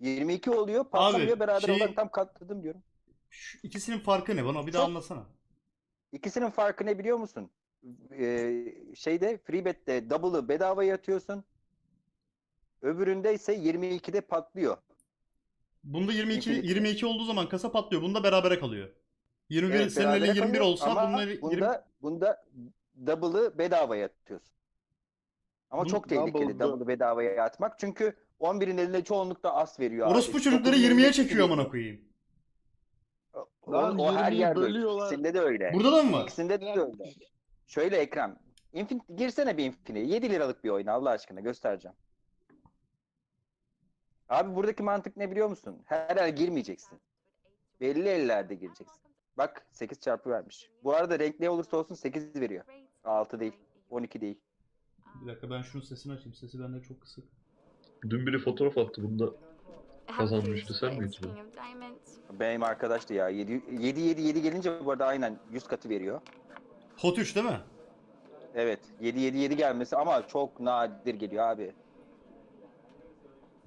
22 oluyor patlamıyor beraber şeyi- olarak tam katladım diyorum. Şu ikisinin farkı ne? Bana bir daha Çok- anlatsana. İkisinin farkı ne biliyor musun? Ee, şeyde Freebet'te double'ı bedavaya atıyorsun. Öbüründe ise 22'de patlıyor. Bunda 22 Infinity. 22 olduğu zaman kasa patlıyor. Bunda berabere kalıyor. 21 Evet, senin berabere elin 21 kalıyor olsa ama eli 20 bunda bunda double'ı bedavaya atıyorsun. Ama Bu çok tehlikeli double'da- double'ı bedavaya atmak. Çünkü 11'in eline çoğunlukla as veriyor abi. Orospu çocukları Dokuzun 20'ye eline çekiyor amına koyayım. O, Lan o her 20'yi yerde öyle. bölüyorlar. İkisinde de öyle. Burada da mı var? İkisinde de öyle. Şöyle Ekrem. Infinite, girsene bir Infinite'e. 7 liralık bir oyun Allah aşkına göstereceğim. Abi buradaki mantık ne biliyor musun? Her el girmeyeceksin. Belli ellerde gireceksin. Bak 8 çarpı vermiş. Bu arada renk ne olursa olsun 8 veriyor. 6 değil. 12 değil. Bir dakika ben şunun sesini açayım. Sesi bende çok kısık. Dün biri fotoğraf attı bunda. Kazanmıştı, sen miydin? Benim arkadaştı ya. 7 7 7 7 gelince bu arada aynen 100 katı veriyor. Hot 3 değil mi? Evet. 7 7 7 gelmesi ama çok nadir geliyor abi.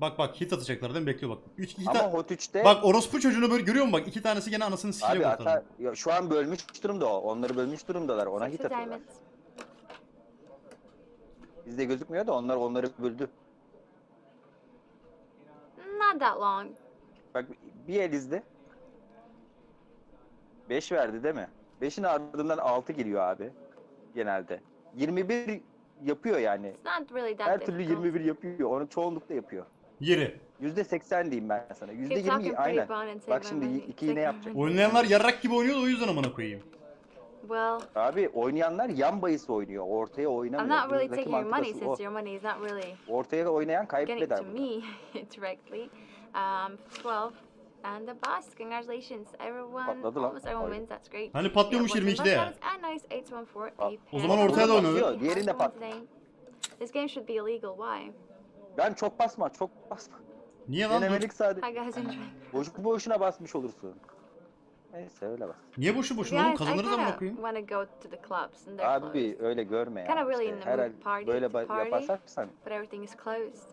Bak bak hit atacaklar değil mi? Bekliyor bak. 3 2 Ama. Hot 3'te Bak orospu çocuğunu böyle görüyor musun bak? iki tanesi gene anasını abi sikecek hata ortadan. ya şu an bölmüş durumda o. Onları bölmüş durumdalar. Ona hit atıyorlar. Bizde gözükmüyor da onlar onları böldü. Not that long. Bak bir el izle. 5 verdi değil mi? 5'in ardından 6 geliyor abi. Genelde. 21 yapıyor yani. It's not really that Her türlü difficult. 21 yapıyor. Onu çoğunlukla yapıyor. Yeri. %80 diyeyim ben sana. Keep %20 talking pretty aynen. and Bak şimdi money. ikiyi ne Take my yapacak? Oynayanlar yarrak gibi oynuyor da o yüzden amına koyayım. Well, Abi oynayanlar yan bahis oynuyor. Ortaya I'm oynamıyor. not really Buradaki taking your money since your money is not really. Ortaya oynayan getting kaybeder. to burada. me directly. Um, 12. And the boss, congratulations. Everyone, Patladı lan. almost everyone Hayır. wins. That's great. Hani patlıyormuş Yeah, 22'de ya. And nice 814 Pat- a O zaman ortaya da. Patlıyor, Diğerinde pat. Today. This game should be illegal. Why? Ben çok basma, çok basma. Niye lan? Dur. Denemelik sadece. Hi guys, enjoy. Boş boşuna basmış olursun. Neyse öyle bas. Niye boşu boşuna oğlum honest, I kazanırız amına kinda koyayım. want to go to the clubs and they're Abi closed. öyle görme ya. Kinda really in the mood party böyle ba- party. yaparsan But everything is closed.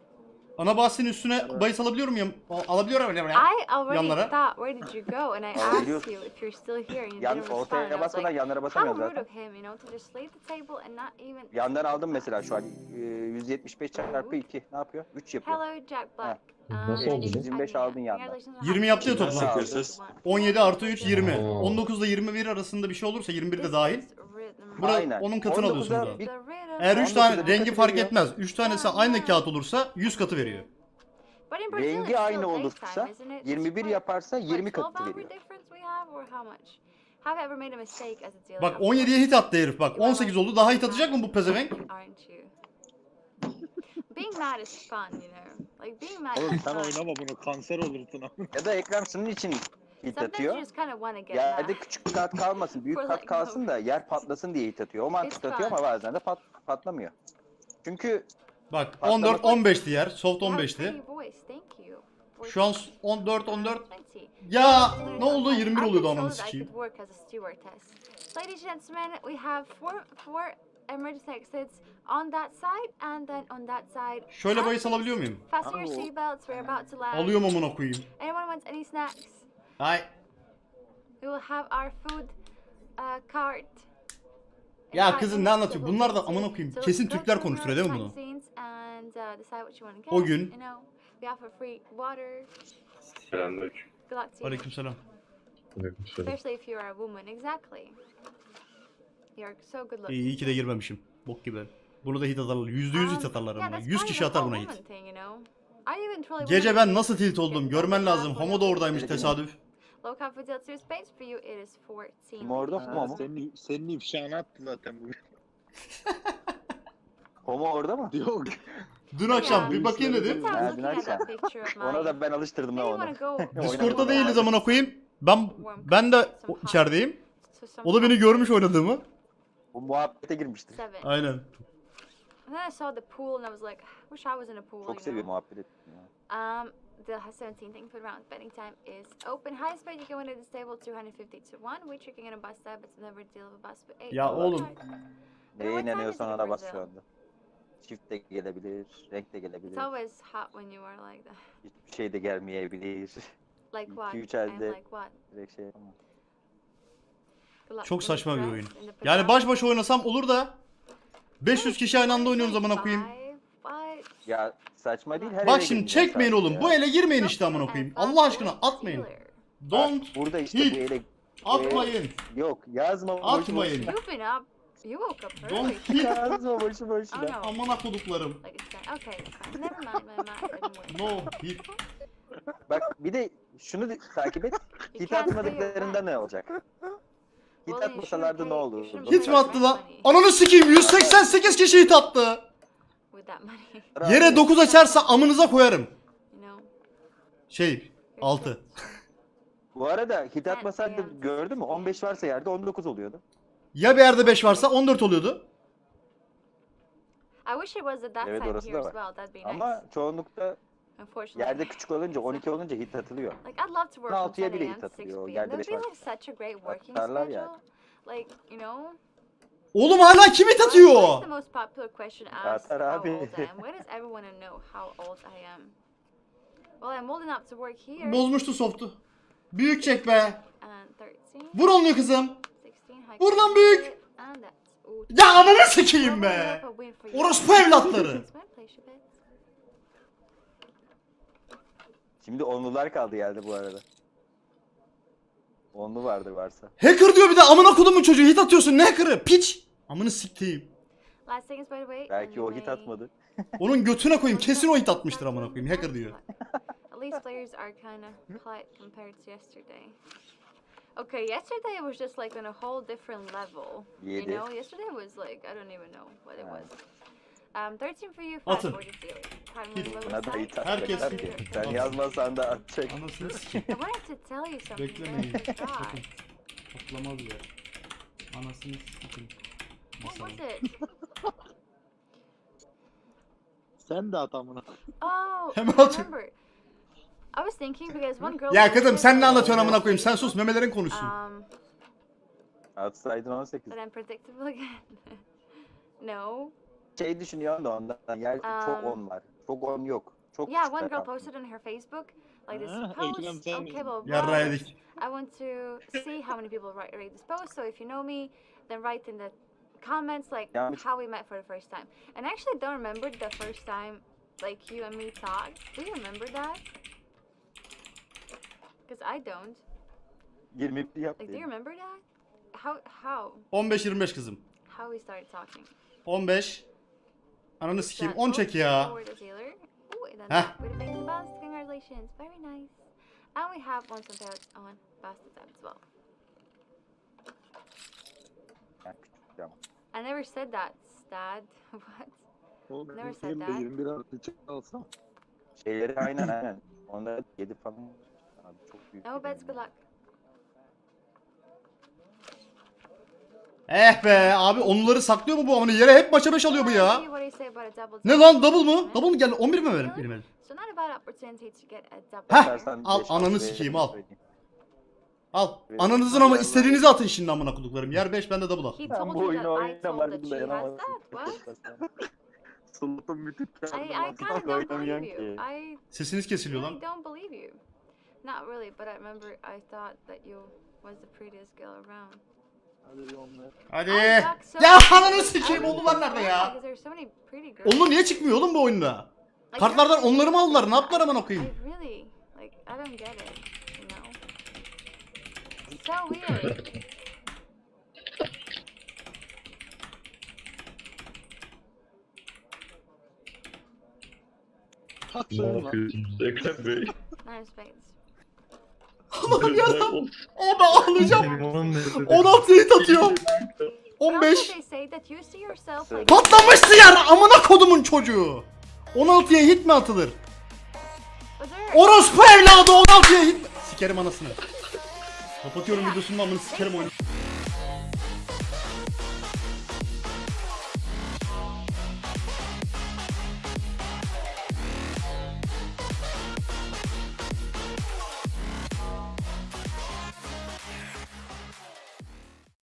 Ana bahsin üstüne bahis alabiliyor muyum? Al- Alabiliyor muyum? I already Yanlara. thought, where did you go? And I asked you if you're still here and you yan didn't respond. ortaya I was basmadan like, yanlara how rude zaten. of him, you know, to just leave the table and not even... Yandan aldım mesela şu an. Ee, 175 çarpı 2 ne yapıyor? 3 yapıyor. Hello Jack Black. Nasıl Um, oldu lan? 125 aldın yandan. congratulations on 20 having yaptı ya toplam. Nasıl hırsız? 17 artı 3 20. Oo. 19 ile 21 arasında bir şey olursa 21 de dahil. Burada Aynen. onun katını 19'a alıyorsunuz abi. bir-. Eğer 3 19'da tane bir rengi katı fark veriyor. etmez. 3 tanesi aynı kağıt olursa 100 katı veriyor. Rengi aynı olursa isn't it? It's 21 what- yaparsa what, 20 12 katı veriyor. Bak Of course 17'ye hit attı herif bak. 18 oldu. Daha hit atacak mı bu pezevenk? Being mad is fun, you know. Like being mad Oğlum is sen fun. oynama bunu kanser olursun ama. Ya da Ekrem şunun için hit atıyor. Yerde küçük kat kalmasın, büyük kat kalsın da yer patlasın diye hit atıyor. O mantıkla atıyor ama bazen de pat, patlamıyor. Çünkü Bak Patlama- 14 15 diğer. Soft You have 15'ti. pretty voice, thank you. Şu an 14 14. 20. Ya ne oldu? I've 21 been oluyordu ananı sikeyim. Ladies and gentlemen, we have four four emergency exits on that side and then on that side. Şöyle please alabiliyor muyum? Fasten your seatbelts. We're about to land. Alıyorum amına koyayım. Anyone wants any snacks? Hay. We will have our food uh, cart. Ya kızım ne anlatıyor? Bunlar da koyayım. So Kesin Türkler konuşturuyor değil mi bunu? uh. O gün- You know, we offer free water. Selamünaleyküm. Good luck to you. Aleykümselam. Aleykümselam. Especially if you are a woman. Exactly. You're so good looking. İyi, iyi ki de girmemişim. Bok gibi. Bunu da hit atarlar. %100 hit Um, atarlar yeah, amına. that's 100 part of kişi atar buna hit. Gece ben nasıl tilt oldum görmen lazım. Homo da oradaymış tesadüf. Low confidence space for you it is 14. Kim orada? ladies. Homo mu? senin, senin ifşanı attı zaten bu. Homo orada mı? Yok. Dün akşam bir bakayım dedim. Ha, picture of Ona da ben alıştırdım you onu. Discord'da değiliz amına koyayım. Ben ben de o- içerideyim. O da beni görmüş oynadığımı. Bu muhabbete girmiştir. Aynen. And then I saw the pool and I was like, wish I was in a pool. Çok you seviyor know? muhabbet etmeyi. ya. Um, the 17 thing for round betting time is open. Highest bet you can win at this table 250 to 1. We're tricking in a bus side, but it's never deal with a bus. But eight Ya oğlum. Neye inanıyorsan ona bas şu anda. Çift de gelebilir, renk de gelebilir. It's always hot when you are like that. Hiçbir şey de gelmeyebilir. Like what? üç I'm elde- like what? Direkt şey yapamam. Good luck Çok saçma bir oyun. Yani baş başa oynasam olur da 500 kişi aynı anda oynuyoruz amına koyayım. Five, what? Ya saçma değil her Bak eve şimdi çekmeyin sadece oğlum. ya. Bu ele girmeyin işte amına koyayım. Allah aşkına atmayın. Don't Burada işte hit. bu ele atmayın. yok yazma boşu Atmayın. boşuna. You've been up. You woke up Don't early. hit. yazma boşu Oh boşuna. no. Amına koduklarım. Like it's done. Okay, fine. Never mind. My map didn't work. No hit. Bak bir de şunu da takip et. You Hit can't say atmadıklarında ne olacak? Hit you atmasalardı ne pay- olur? Hit mi attı lan? Ananı sikeyim 188 kişi hit attı. With that money, Yere 9 açarsa amınıza koyarım. you know. Şey You're 6. just- Bu arada hit Ben atmasaydı beğendim. gördün mü? 15 varsa yerde 19 oluyordu. Ya bir yerde 5 varsa 14 oluyordu. I wish it was at that Evet, time orası here da as var. well. That'd be nice. Ama Unfortunately. yerde küçük olunca 12 olunca hit atılıyor. Like I'd love to work from altıya 10 bile a.m. hit to 6 atılıyor, p.m. yerde That'd beş be var. like such a great working Atarlar schedule. yani. Like, you know. Oğlum hala kim hit What's atıyor? the most popular question asked Atar how abi. Bozmuştu soft'u. Büyük çek be. And 13, Vur onu kızım. 16, high Vur lan büyük. Ya ananı sikeyim be. Orospu evlatları. Şimdi onlular kaldı yerde bu arada. Onlu vardır varsa. Hacker diyor bir de amına kodumun çocuğu hit atıyorsun ne hacker'ı piç. Amını siktiğim. Last things, by the way. and Belki o hit atmadı. Onun götüne koyayım kesin o hit atmıştır amına koyayım hacker diyor. At least players are kind of polite compared to yesterday. Okay, yesterday it was just like on a whole different level. You know, yesterday was like I don't even know what it was. Um, 13 for you, Atın. 5 for the. Buna da hit Herkes atacaklar hit. ki. Sen yazmasan da atacak. Anasını sikeyim. I wanted to tell you something. Beklemeyin. but I forgot. Sakın. Patlamaz ya. Anasını sikeyim. What was Masanın. it? Sen de at amına. Oh, Hemen I atın. remember. I was thinking because one girl. Ya kızım sen ne anlatıyorsun amına koyayım sen sus memelerin konuşsun. Um, Atsaydın 18. but I'm predictable again. no. Şey düşünüyorum da ondan. Yer çok Um, on var. Çok yok. Çok Yeah, one girl posted on her Facebook like this Ah, post. eğitim sen Okay, well, Yarra well, yedik. I want to see how many people write, read this post. So if you know me, then write in the comments like Yeah, which- how we met for the first time. And I actually don't remember the first time like you and me talked. Do you remember that? Because I don't. 21 yap. Like, do you remember that? How how 15-25 kızım. how we started talking? 15. Ananı sikeyim That 10 both çek ya. Heh. And we have one on Bastard as well. I never said that, Stad. what? Oğlum Never said de that. 21 artı çalsam. Şeyleri aynen aynen. Onda 7 falan. Abi çok büyük. No değil bets, yani. good luck. Eh be abi onları saklıyor mu bu amına yere hep maça 5 alıyor bu ya. Ne lan double mu? Double mu geldi? 11 mi verin benim elim? So not a bad opportunity to get a double Heh, here. İstersen al, ananı sikeyim, al. Al. Ananızın ama istediğinizi atın şimdi amına koduklarım. Yer 5 bende double al. Ben bu oyunu has dayanamazsın. Slot'un bütün I, I kendini kind of don't oynamıyorum believe you. ki. I Sesiniz kesiliyor lan. don't believe you. Not really, but I remember I thought that you was the prettiest girl around. Hadi Ya ananı sikeyim really nerede ya? Because there's so many pretty girls. Onlu niye çıkmıyor oğlum bu oyunda? Kartlardan onları mı aldılar? Ne yaptılar. At Ne şunu lan. Ekrem Bey? Allah'ım ya. Of, Ona ağlayacağım. benim onun nefreti. 16 hit atıyor. Also, 15. they say that you see yourself like. Patlamıştı yer amına kodumun çocuğu. 16'ya hit mi atılır? Orospu evladı 16'ya hit mi? Sikerim anasını. Kapatıyorum videosunu amını sikerim oyunu.